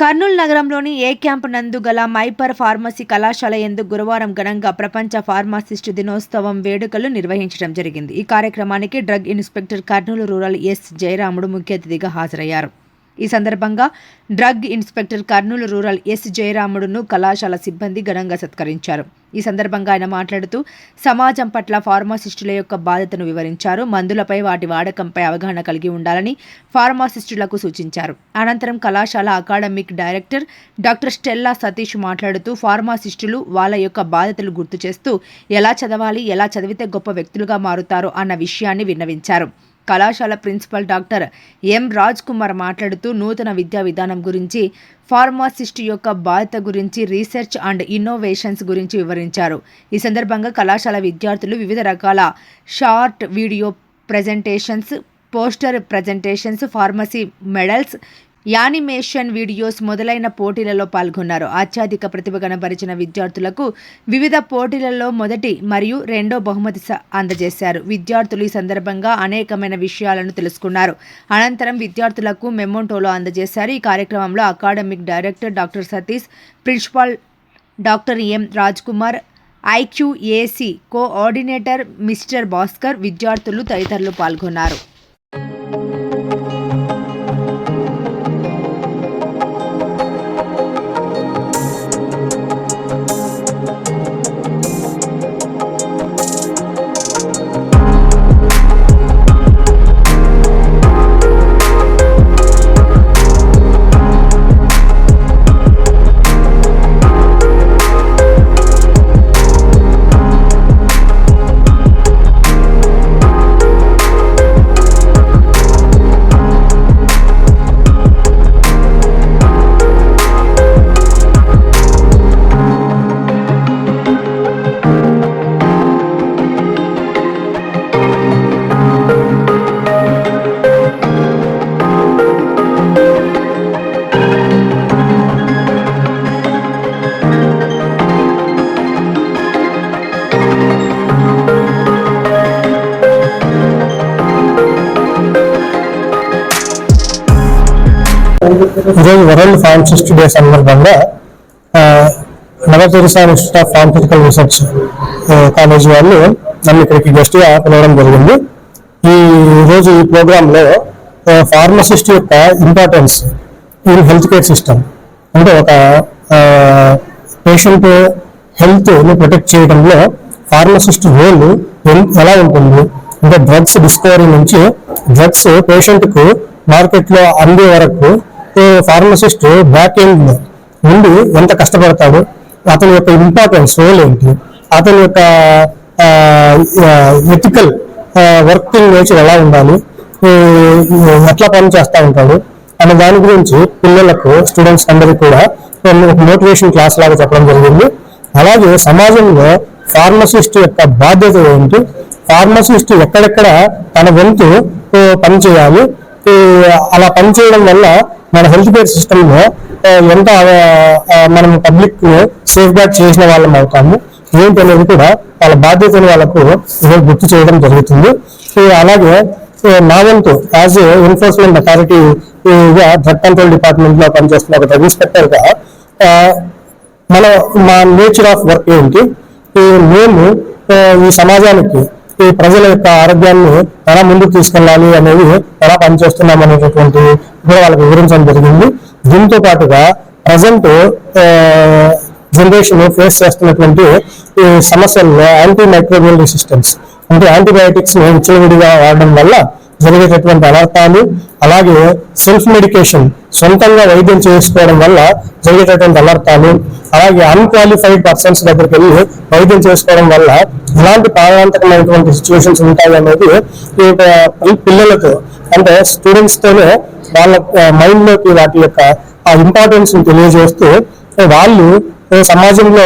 కర్నూలు నగరంలోని ఏ క్యాంప్ నందు గల మైపర్ ఫార్మసీ కళాశాల ఎందు గురువారం ఘనంగా ప్రపంచ ఫార్మాసిస్ట్ దినోత్సవం వేడుకలు నిర్వహించడం జరిగింది. ఈ కార్యక్రమానికి drug inspector Kurnool rural S. Jayaramudu ముఖ్య అతిథిగా హాజరయ్యారు. ఈ సందర్భంగా drug inspector Kurnool rural S జయరాముడును కళాశాల సిబ్బంది ఘనంగా సత్కరించారు. ఈ సందర్భంగా ఆయన మాట్లాడుతూ సమాజం పట్ల ఫార్మాసిస్టుల యొక్క బాధ్యతను వివరించారు. మందులపై వాటి వాడకంపై అవగాహన కలిగి ఉండాలని ఫార్మాసిస్టులకు సూచించారు. అనంతరం కళాశాల academic director doctor Stella Satish మాట్లాడుతూ ఫార్మాసిస్టులు వాళ్ళ యొక్క బాధ్యతలు గుర్తు చేస్తూ ఎలా చదవాలి ఎలా చదివితే గొప్ప వ్యక్తులుగా మారుతారో అన్న విషయాన్ని విన్నవించారు. కళాశాల principal doctor M Raj Kumar మాట్లాడుతూ నూతన విద్యా విధానం గురించి ఫార్మాసిస్ట్ యొక్క బాధ్యత గురించి రీసెర్చ్ అండ్ ఇన్నోవేషన్స్ గురించి వివరించారు. ఈ సందర్భంగా కళాశాల విద్యార్థులు వివిధ రకాల short video presentations poster presentations pharmacy medals animation videos మొదలైన పోటీలలో పాల్గొన్నారు. అత్యధిక ప్రతిభ కనబరిచిన విద్యార్థులకు వివిధ పోటీలలో మొదటి మరియు రెండో బహుమతి అందజేశారు. విద్యార్థులు ఈ సందర్భంగా అనేకమైన విషయాలను తెలుసుకున్నారు. అనంతరం విద్యార్థులకు మెమోంటోలో అందజేశారు. ఈ కార్యక్రమంలో academic director doctor Satish principal doctor M Raj Kumar IQAC coordinator mister Bhaskar విద్యార్థులు తదితరులు పాల్గొన్నారు. ఈరోజు వరల్డ్ ఫార్మసిస్ట్ డే సందర్భంగా Navateresa institute of pharmaceutical research college వాళ్ళు నన్ను ఇక్కడికి గెస్ట్గా పిలవడం జరిగింది. ఈ రోజు ఈ ప్రోగ్రాంలో ఫార్మసిస్ట్ యొక్క importance in health care system. అంటే ఒక పేషెంట్ హెల్త్ని ప్రొటెక్ట్ చేయడంలో ఫార్మసిస్ట్ రోల్ ఎలా ఉంటుంది? అంటే డ్రగ్స్ డిస్కవరీ నుంచి డ్రగ్స్ పేషెంట్కు మార్కెట్లో అందే వరకు ఫార్మసిస్ట్ బ్యాక్ ఎండ్ ఉండి ఎంత కష్టపడతాడు అతని యొక్క ఇంపార్టెన్స్ రోల్ ఏంటి అతని యొక్క ఎథికల్ వర్కింగ్ నేచర్ ఎలా ఉండాలి ఎట్లా పని చేస్తూ ఉంటాడు అనే దాని గురించి పిల్లలకు స్టూడెంట్స్ అందరికీ కూడా ఒక మోటివేషన్ క్లాస్ లాగా చెప్పడం జరిగింది. అలాగే సమాజంలో ఫార్మసిస్ట్ యొక్క బాధ్యత ఏంటి ఫార్మసిస్ట్ ఎక్కడెక్కడ తన వంతు పనిచేయాలి అలా పనిచేయడం వల్ల మన హెల్త్ కేర్ సిస్టంలో ఎంత మనం పబ్లిక్ సేఫ్ గార్డ్ చేసిన వాళ్ళం అవుతాము ఏంటి అనేది కూడా వాళ్ళ బాధ్యతను వాళ్ళకు గుర్తు చేయడం జరుగుతుంది. అలాగే నా వంతు as a enforcement authority drug control డిపార్ట్మెంట్లో పనిచేస్తున్న ఒక డ్రగ్ ఇన్స్పెక్టర్గా మన మా నేచర్ ఆఫ్ వర్క్ ఏంటి? మేము ఈ సమాజానికి ఈ ప్రజల యొక్క ఆరోగ్యాన్ని ఎలా ముందుకు తీసుకెళ్ళాలి అనేది ఎలా పనిచేస్తున్నాం అనేటటువంటి కూడా వాళ్ళకి వివరించడం జరిగింది. దీంతో పాటుగా ప్రజెంట్ జనరేషన్ ఫేస్ చేస్తున్నటువంటి ఈ సమస్యల్లో యాంటీ మైక్రోబియల్ రెసిస్టెన్స్ అంటే యాంటీబయాటిక్స్ని విచ్చలవిడిగా వాడడం వల్ల జరిగేటటువంటి అనర్థాలు అలాగే సెల్ఫ్ మెడికేషన్ సొంతంగా వైద్యం చేసుకోవడం వల్ల జరిగేటటువంటి అనర్థాలు అలాగే అన్క్వాలిఫైడ్ పర్సన్స్ దగ్గరికి వెళ్ళి వైద్యం చేసుకోవడం వల్ల ఎలాంటి ప్రాణాంతకమైనటువంటి సిచ్యువేషన్స్ ఉంటాయి అనేది ఈ పిల్లలతో అంటే స్టూడెంట్స్తోనే వాళ్ళ మైండ్లోకి వాటి యొక్క ఆ ఇంపార్టెన్స్ని తెలియజేస్తూ వాళ్ళు సమాజంలో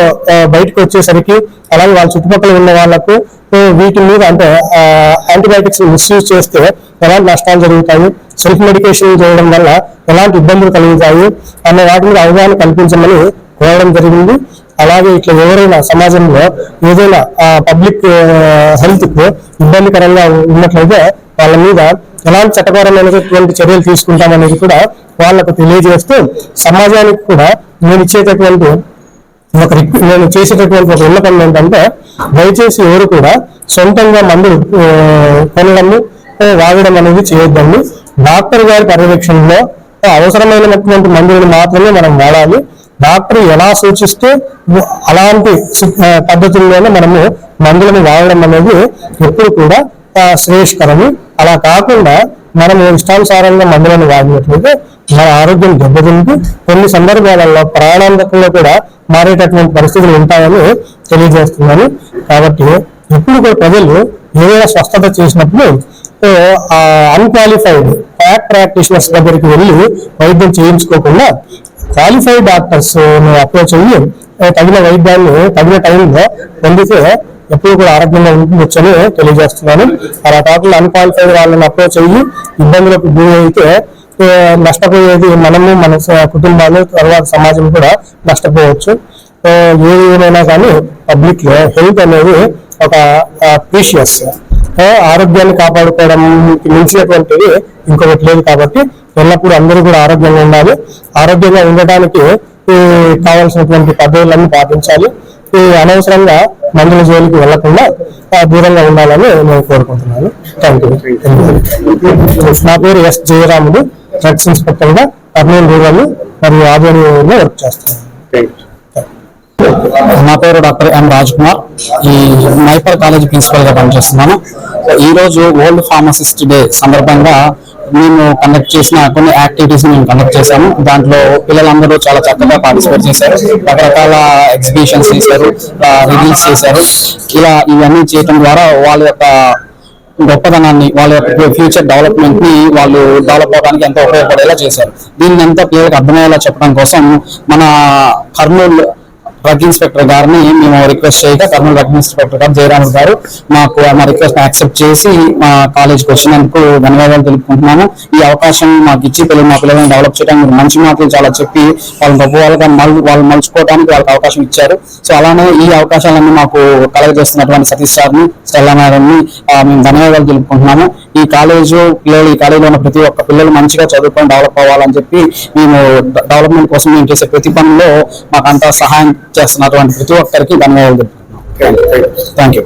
బయటకు వచ్చేసరికి అలాగే వాళ్ళ చుట్టుపక్కల ఉన్న వాళ్ళకు వీటి మీద అంటే యాంటీబయాటిక్స్ మిస్యూజ్ చేస్తే ఎలాంటి నష్టాలు జరుగుతాయి? సెల్ఫ్ మెడికేషన్ చేయడం వల్ల ఎలాంటి ఇబ్బందులు కలుగుతాయి? అనే వాటి మీద అవగాహన కల్పించమని కోరడం జరిగింది. అలాగే ఇట్లా ఎవరైనా సమాజంలో ఏదైనా పబ్లిక్ హెల్త్కు ఇబ్బందికరంగా ఉన్నట్లయితే వాళ్ళ మీద ఎలాంటి చట్టపరమైనటువంటి చర్యలు తీసుకుంటామనేది కూడా వాళ్ళకు తెలియజేస్తూ సమాజానికి కూడా నేను ఇచ్చేటటువంటి ఒక నేను చేసేటటువంటి ఒక విన్నపం ఏంటంటే దయచేసి ఎవరు కూడా సొంతంగా మందులు కొనడము వాడడం అనేది చేయొద్దండి. డాక్టర్ గారి పర్యవేక్షణలో అవసరమైనటువంటి మందులను మాత్రమే మనం వాడాలి. డాక్టర్ ఎలా సూచిస్తే అలాంటి పద్ధతుల్లోనే మనము మందులను వాడడం అనేది ఎప్పుడు కూడా శ్రేయస్కరము. అలా కాకుండా మనం ఇష్టానుసారంగా మందులను వాడినట్లయితే మన ఆరోగ్యం దెబ్బతింటూ కొన్ని సందర్భాలలో ప్రాణాంతకంలో కూడా మారేటటువంటి పరిస్థితులు ఉంటాయని తెలియజేస్తున్నాను. కాబట్టి ఎప్పుడు కూడా ప్రజలు ఏదైనా స్వస్థత చేసినప్పుడు అన్క్వాలిఫైడ్ ఫ్యాక్ ప్రాక్టీషనర్స్ దగ్గరికి వెళ్ళి వైద్యం చేయించుకోకుండా క్వాలిఫైడ్ డాక్టర్స్ అప్రోచ్ అయ్యి తగిన వైద్యాన్ని తగిన టైంలో పొందితే ఎప్పుడు కూడా ఆరోగ్యంగా ఉండొచ్చని తెలియజేస్తున్నాను. అలా కాకుండా అన్క్వాలిఫైడ్ వాళ్ళని అప్రోచ్ అయ్యి ఇబ్బందులకు గురి అయితే నష్టపోయేది మనము మన కుటుంబాలు తర్వాత సమాజం కూడా నష్టపోవచ్చు. ఏది ఏమైనా కానీ పబ్లిక్లో హెల్త్ అనేది ఒక ప్రీషియస్. ఆరోగ్యాన్ని కాపాడుకోవడం మించినటువంటిది ఇంకొకటి లేదు కాబట్టి ఎల్లప్పుడూ అందరూ కూడా ఆరోగ్యంగా ఉండాలి. ఆరోగ్యంగా ఉండటానికి ఈ కావాల్సినటువంటి పద్ధతులన్నీ పాటించాలి. ఈ అనవసరంగా మందుల జోలికి వెళ్ళకుండా దూరంగా ఉండాలని నేను కోరుకుంటున్నాను. థ్యాంక్ యూ నా పేరు ఎస్ జయరాముడు. డ్రగ్స్ ఇన్స్పెక్టర్గా కర్నూలు రూరల్ మరియు ఆధ్వర్యంలో వర్క్ చేస్తాను నా పేరు డాక్టర్ ఎం రాజ్ కుమార్ ఈ మైపర్ కాలేజ్ ప్రిన్సిపల్గా పనిచేస్తున్నాను. ఈ రోజు వరల్డ్ ఫార్మసిస్ట్ డే సందర్భంగా మేము కండక్ట్ చేసిన కొన్ని యాక్టివిటీస్ మేము కండక్ట్ చేశాము దాంట్లో పిల్లలందరూ చాలా చక్కగా పార్టిసిపేట్ చేశారు. రకరకాల ఎగ్జిబిషన్స్ చేశారు రిలీజ్ చేశారు. ఇలా ఇవన్నీ చేయడం ద్వారా వాళ్ళ యొక్క గొప్పతనాన్ని వాళ్ళ యొక్క ఫ్యూచర్ డెవలప్మెంట్ని వాళ్ళు డెవలప్ అవడానికి ఎంతో ఉపయోగపడేలా చేశారు. దీన్ని ఎంత పిల్లలకు అర్థమయ్యేలా చెప్పడం కోసం మన కర్నూలు డ్రగ్ ఇన్స్పెక్టర్ గారిని మేము రిక్వెస్ట్ చేయగా కర్నూలు డ్రగ్ ఇన్స్పెక్టర్ గారు జయరామ్ గారు మాకు మా రిక్వెస్ట్ యాక్సెప్ట్ చేసి మా కాలేజ్కి వచ్చినందుకు ధన్యవాదాలు తెలుపుకుంటున్నాము. ఈ అవకాశం మాకు ఇచ్చి పిల్లలు మా పిల్లలను డెవలప్ చేయడానికి మీరు మంచి మాటలు చాలా చెప్పి వాళ్ళని గొప్ప వాళ్ళగా వాళ్ళు మలుచుకోవడానికి వాళ్ళకి అవకాశం ఇచ్చారు. సో అలానే ఈ అవకాశాలన్నీ మాకు కలగజేస్తున్నటువంటి సతీష్ సార్ని స్టెల్లా మేడంని మేము ధన్యవాదాలు తెలుపుకుంటున్నాము. ఈ కాలేజ్ పిల్లలు ఈ కాలేజీలో ఉన్న ప్రతి ఒక్క పిల్లలు మంచిగా చదువుకొని డెవలప్ అవ్వాలని చెప్పి మేము డెవలప్మెంట్ కోసం మేము చేసే ప్రతి పనిలో మాకు అంత సహాయం చేస్తున్నటువంటి ప్రతి ఒక్కరికి ధన్యవాదాలు. తెలుపుతున్నాం థ్యాంక్ యూ